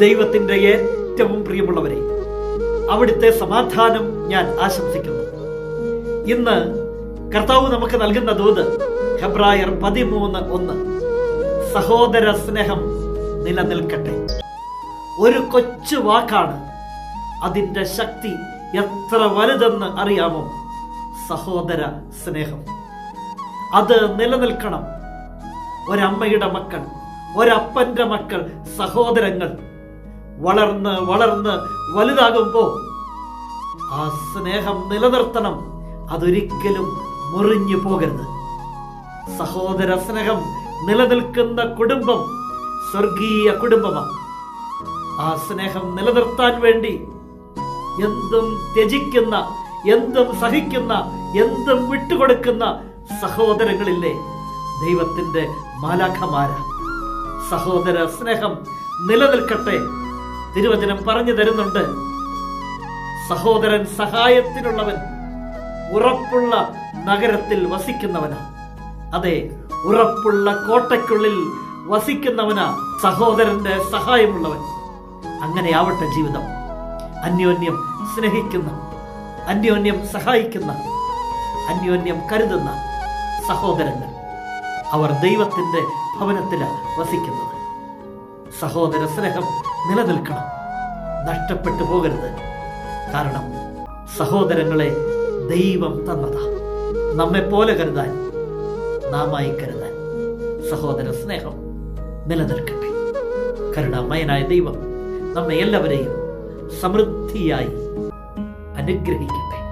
ദൈവത്തിന്റെ ഏറ്റവും പ്രിയമുള്ളവരെ അവിടുത്തെ സമാധാനം ഞാൻ ആശംസിക്കുന്നു. ഇന്ന് കർത്താവ് നമുക്ക് നൽകുന്ന ദൂത് ഹെബ്രായർ പതിമൂന്ന് ഒന്ന്. സഹോദര സ്നേഹം നിലനിൽക്കട്ടെ. ഒരു കൊച്ചു വാക്കാണ് അതിന്റെ ശക്തി എത്ര വലുതെന്ന് അറിയാമോ? സഹോദര സ്നേഹം. അത് നിലനിൽക്കണം. ഒരമ്മയുടെ മക്കൾ ഒരപ്പന്റെ മക്കൾ സഹോദരങ്ങൾ വളർന്ന് വളർന്ന് വലുതാകുമ്പോൾ ആ സ്നേഹം നിലനിർത്തണം. അതൊരിക്കലും മുറിഞ്ഞു പോകരുത്. സഹോദര സ്നേഹം നിലനിൽക്കുന്ന കുടുംബം സ്വർഗീയ കുടുംബമാണ് ആ സ്നേഹം നിലനിർത്താൻ വേണ്ടി എന്തും ത്യജിക്കുന്ന എന്തും സഹിക്കുന്ന എന്തും വിട്ടുകൊടുക്കുന്ന സഹോദരങ്ങളില്ലേ ദൈവത്തിന്റെ മാലാഖമാര. സഹോദര സ്നേഹം നിലനിൽക്കട്ടെ. തിരുവചനം പറഞ്ഞു തരുന്നുണ്ട്. സഹോദരൻ സഹായത്തിനുള്ളവൻ ഉറപ്പുള്ള നഗരത്തിൽ വസിക്കുന്നവനാ. അതെ ഉറപ്പുള്ള കോട്ടയ്ക്കുള്ളിൽ വസിക്കുന്നവനാ സഹോദരന്റെ സഹായമുള്ളവൻ. അങ്ങനെ ആവട്ടെ ജീവിതം. അന്യോന്യം സ്നേഹിക്കുന്ന അന്യോന്യം സഹായിക്കുന്ന അന്യോന്യം കരുതുന്ന സഹോദരങ്ങൾ. അവർ ദൈവത്തിന്റെ ഭവനത്തിലാണ് വസിക്കുന്നത്. സഹോദര സ്നേഹം നിലനിൽക്കണം. നഷ്ടപ്പെട്ടു പോകരുത്. കാരണം സഹോദരങ്ങളെ ദൈവം തന്നതാ. നമ്മെ പോലെ കരുതാൻ നാമായി കരുതാൻ സഹോദര സ്നേഹം നിലനിൽക്കട്ടെ. കരുണാമയനായ ദൈവം നമ്മെ എല്ലാവരെയും സമൃദ്ധിയായി അനുഗ്രഹിക്കട്ടെ.